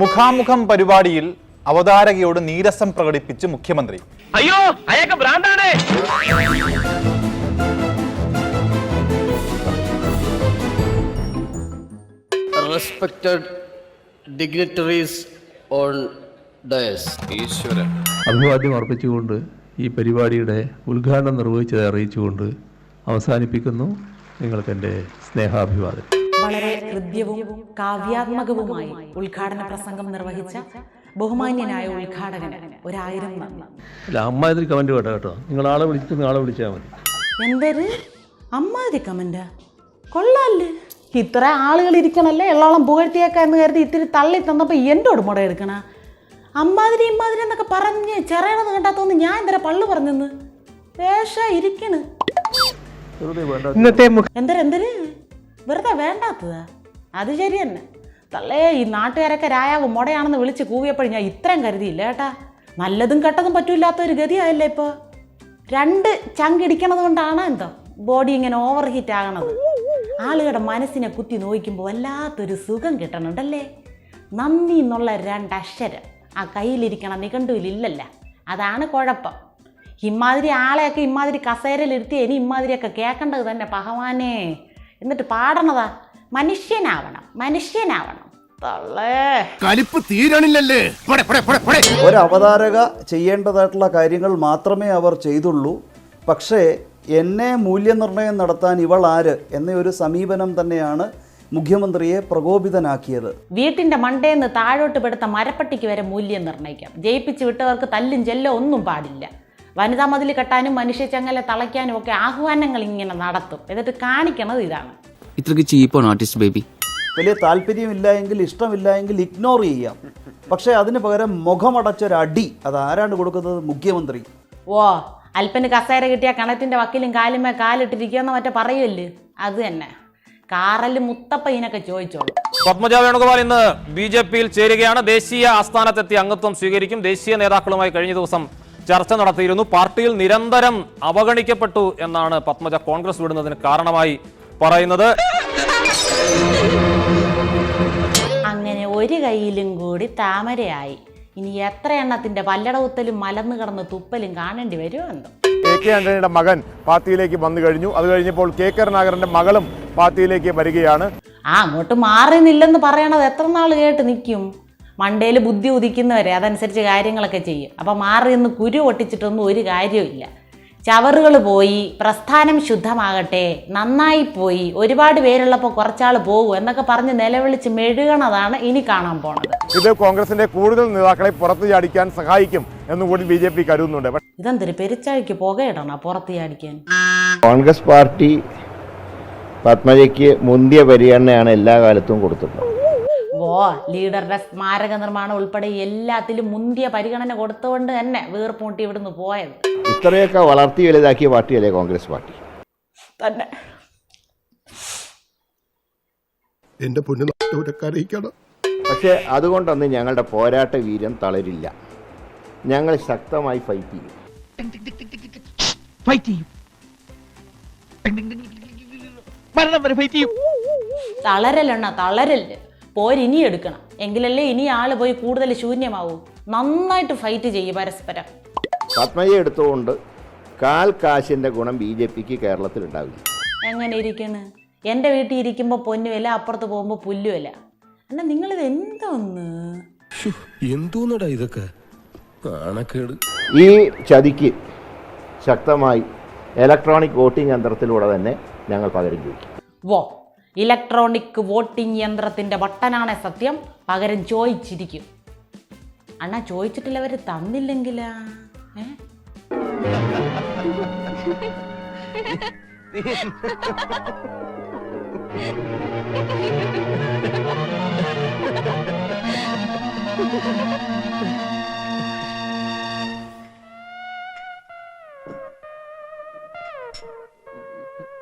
മുഖാമുഖം പരിപാടിയിൽ അവതാരകയോട് നീരസം പ്രകടിപ്പിച്ച് മുഖ്യമന്ത്രി. അയ്യോ അയാൾക്ക് ഭ്രാന്താണ്. ഡിഗ്നിറ്ററീസ് ഓൺ ഡയസ് ഈശ്വരൻ. അഭിവാദ്യം അർപ്പിച്ചുകൊണ്ട് ഈ പരിപാടിയുടെ ഉദ്ഘാടനം നിർവഹിച്ചത് അറിയിച്ചുകൊണ്ട് അവസാനിപ്പിക്കുന്നു. നിങ്ങൾക്കെന്റെ സ്നേഹാഭിവാദം വളരെ ഹൃദ്യവും കാവ്യാത്മകവുമായി ഉദ്ഘാടന പ്രസംഗം നിർവഹിച്ച ബഹുമാന്യനായ ഉദ്ഘാടകന് ഒരായിരം നന്ദി. അല്ല അമ്മ ഇതിൽ കമന്റ് കേട്ടോ. കേട്ടോ നിങ്ങൾ ആളെ വിളിച്ചു ആളെ വിളിച്ചാൽ മതി. എന്തൊരു അമ്മാതിരി കമന്റ് കൊള്ളാല്ലേ? ഇത്ര ആളുകൾ ഇരിക്കണല്ലേ? എള്ളോളം പുകഴ്ത്തിയേക്ക എന്ന് കരുതി ഇത്തിരി തള്ളി തന്നപ്പോൾ എന്റെ ഉടമുട എടുക്കണ? അമ്മാതിരി ഇമ്മാതിരി എന്നൊക്കെ പറഞ്ഞ് ചെറിയണെന്ന് കണ്ടാത്തോന്ന് ഞാൻ എന്തര പള്ളു പറഞ്ഞെന്ന്? വേഷ ഇരിക്കണ്. എന്തര എന്തര്? വെറുതെ വേണ്ടാത്തതാ. അത് ശരി തന്നെ. തള്ളേ ഈ നാട്ടുകാരൊക്കെ രായാവ് മുടയാണെന്ന് വിളിച്ച് കൂവിയപ്പോഴും ഞാൻ ഇത്രയും കരുതിയില്ല കേട്ടാ. നല്ലതും കെട്ടതും പറ്റൂല്ലാത്ത ഒരു ഗതിയായല്ലേ ഇപ്പോൾ രണ്ട് ചങ്കിടിക്കണത് കൊണ്ടാണ് എന്തോ ബോഡി ഇങ്ങനെ ഓവർ ഹീറ്റ് ആകണത്. ആളുകളുടെ മനസ്സിനെ കുത്തി നോക്കുമ്പോൾ വല്ലാത്തൊരു സുഖം കിട്ടണുണ്ടല്ലേ? നന്ദി എന്നുള്ള രണ്ടക്ഷരം ആ കയ്യിലിരിക്കണ നിഘണ്ടുവിലില്ലല്ല. അതാണ് കുഴപ്പം. ഇമാതിരി ആളെയൊക്കെ ഇമാതിരി കസേരയിലിരുത്തി ഇനി ഇമാതിരിയൊക്കെ കേൾക്കേണ്ടത് തന്നെ ഭഗവാനേ. എന്നിട്ട് പാടണതാ? മനുഷ്യനാവണം മനുഷ്യനാവണം. കലിപ്പ് തീരണില്ലല്ലേ. ഒരു അവതാരക ചെയ്യേണ്ടതായിട്ടുള്ള കാര്യങ്ങൾ മാത്രമേ അവർ ചെയ്തുള്ളൂ. പക്ഷേ എന്നെ മൂല്യനിർണയം നടത്താൻ ഇവൾ ആര് എന്ന ഒരു സമീപനം തന്നെയാണ് മുഖ്യമന്ത്രിയെ പ്രകോപിതനാക്കിയത്. വീട്ടിന്റെ മണ്ടേന്ന് താഴോട്ട് പെടുത്ത മരപ്പട്ടിക്ക് വരെ മൂല്യം നിർണയിക്കാം. ജയിപ്പിച്ച് വിട്ടവർക്ക് തല്ലും ചെല്ലോ ഒന്നും പാടില്ല. വനിതാ മതിൽ കെട്ടാനും മനുഷ്യ ചങ്ങല തളയ്ക്കാനും ഒക്കെ ആഹ്വാനങ്ങൾ ഇങ്ങനെ നടത്തും. എന്നിട്ട് കാണിക്കണത് ഇതാണ്. ഇത്രയ്ക്ക് ചീപ്പാണ് ആർട്ടിസ്റ്റ് ബേബി വലിയ താല്പര്യമില്ല എങ്കിൽ ഇഷ്ടമില്ല എങ്കിൽ ഇഗ്നോർ ചെയ്യാം. പക്ഷേ അതിന് പകരം മുഖമടച്ചൊരടി അത് ആരാണ് കൊടുക്കുന്നത്? മുഖ്യമന്ത്രി. ഓ അല്പന് കസേര കിട്ടിയ കണത്തിന്റെ വക്കിലും കാലുമേ കാലിട്ടിരിക്കുമെന്ന് മറ്റേ പറയുമല്ലേ അത് തന്നെ. കാറൽ മുത്തപ്പ ഇതിനൊക്കെ ചോദിച്ചോളൂ. പത്മജ വേണുഗോപാൽ ഇന്ന് ബി ജെ പിയിൽ ചേരുകയാണ്. ദേശീയ ആസ്ഥാനത്തെത്തി അംഗത്വം സ്വീകരിക്കും. ദേശീയ നേതാക്കളുമായി കഴിഞ്ഞ ദിവസം ചർച്ച നടത്തിയിരുന്നു. പാർട്ടിയിൽ നിരന്തരം അവഗണിക്കപ്പെട്ടു എന്നാണ് പത്മജ കോൺഗ്രസ് വിടുന്നതിന് കാരണമായി പറയുന്നത്. അങ്ങനെ ഒരു കൈയിലും കൂടി താമരയായി. ഇനി എത്ര എണ്ണത്തിന്റെ പല്ലടവുത്തലും മലന്ന് കിടന്ന് തുപ്പലും കാണേണ്ടി വരുമോ കെ കെ ആന്റണിയുടെ മകൻ പാർട്ടിയിലേക്ക് വന്നു കഴിഞ്ഞു. അത് കഴിഞ്ഞപ്പോൾ കെ കരുണാകരന്റെ മകളും പാർട്ടിയിലേക്ക് വരികയാണ്. ആ അങ്ങോട്ട് മാറി നില്ലെന്ന് പറയണത് എത്ര നാൾ കേട്ട് നിൽക്കും? മണ്ടയിൽ ബുദ്ധി ഉദിക്കുന്നവരെ അതനുസരിച്ച് കാര്യങ്ങളൊക്കെ ചെയ്യും. അപ്പോൾ മാറി നിന്ന് കുരു ഒട്ടിച്ചിട്ടൊന്നും ഒരു കാര്യമില്ല ചവറുകൾ പോയി പ്രസ്ഥാനം ശുദ്ധമാകട്ടെ നന്നായി പോയി ഒരുപാട് പേരുള്ളപ്പോൾ കുറച്ചാൾ പോകും എന്നൊക്കെ പറഞ്ഞ് നിലവിളിച്ച് മെഴുകണതാണ് ഇനി കാണാൻ പോണത്. ഇത് കോൺഗ്രസിന്റെ കൂടുതൽ നേതാക്കളെ പുറത്തു ചാടിക്കാൻ സഹായിക്കും എന്നുകൂടി ബി ജെ പി കരുതുന്നുണ്ട്. ഇതെന്തൊരു പെരുച്ചാഴിക്ക് പുകയിടണ പുറത്ത് ചാടിക്കാൻ? കോൺഗ്രസ് പാർട്ടി പത്മജയ്ക്ക് മുന്തിയ പരിഗണനയാണ് എല്ലാ കാലത്തും കൊടുത്തിട്ടുള്ളത്. ഓ ലീഡറുടെ സ്മാരക നിർമ്മാണം ഉൾപ്പെടെ എല്ലാത്തിലും മുന്തിയ പരിഗണന കൊടുത്തുകൊണ്ട് തന്നെ വീർപ്പൂട്ടി ഇവിടുന്ന് പോയത്. ഇത്രയൊക്കെ വളർത്തി വലുതാക്കിയ പാർട്ടിയല്ലേ കോൺഗ്രസ് പാർട്ടി? തന്നെ. എന്റെ പൊന്നു പക്ഷേ അതുകൊണ്ടൊന്നും ഞങ്ങളുടെ പോരാട്ട വീര്യം തളരില്ല. ഞങ്ങൾ ശക്തമായി ഫൈറ്റ് ചെയ്യും. ഫൈറ്റ് ചെയ്യും. മരണം വരെ ഫൈറ്റ് ചെയ്യും. തളരലെണ്ണ തളരൽ പോരിനി എടുക്കണം എങ്കിലല്ലേ ഇനി ആൾ പോയി കൂടുതൽ ശൂന്യമാവൂ. നന്നായിട്ട് ഫൈറ്റ് ചെയ്യും പരസ്പരം. പത്മജ എടുത്തുകൊണ്ട് കാൽ കാശിന്റെ ഗുണം ബി ജെ പിക്ക് കേരളത്തിൽ ഉണ്ടാവില്ല എങ്ങനെ ഇരിക്കണ് എന്റെ വീട്ടിൽ ഇരിക്കുമ്പോൾ പൊന്നുവല്ല അപ്പുറത്ത് പോകുമ്പോൾ പുല്ലുവല്ല അല്ല നിങ്ങളിത് എന്തോന്ന്? എന്തോന്നടാ ഇതൊക്കെ? ഈ ചതിക്ക് ശക്തമായി ഇലക്ട്രോണിക് വോട്ടിംഗ് യന്ത്രത്തിലൂടെ തന്നെ ഞങ്ങൾ പകരം ചോദിക്കും വോ ഇലക്ട്രോണിക് വോട്ടിംഗ് യന്ത്രത്തിന്റെ ബട്ടനാണ് സത്യം. പകരം ചോദിച്ചിരിക്കും. അണ്ണാ അവർ തന്നില്ലെങ്കിലാ? ഏ!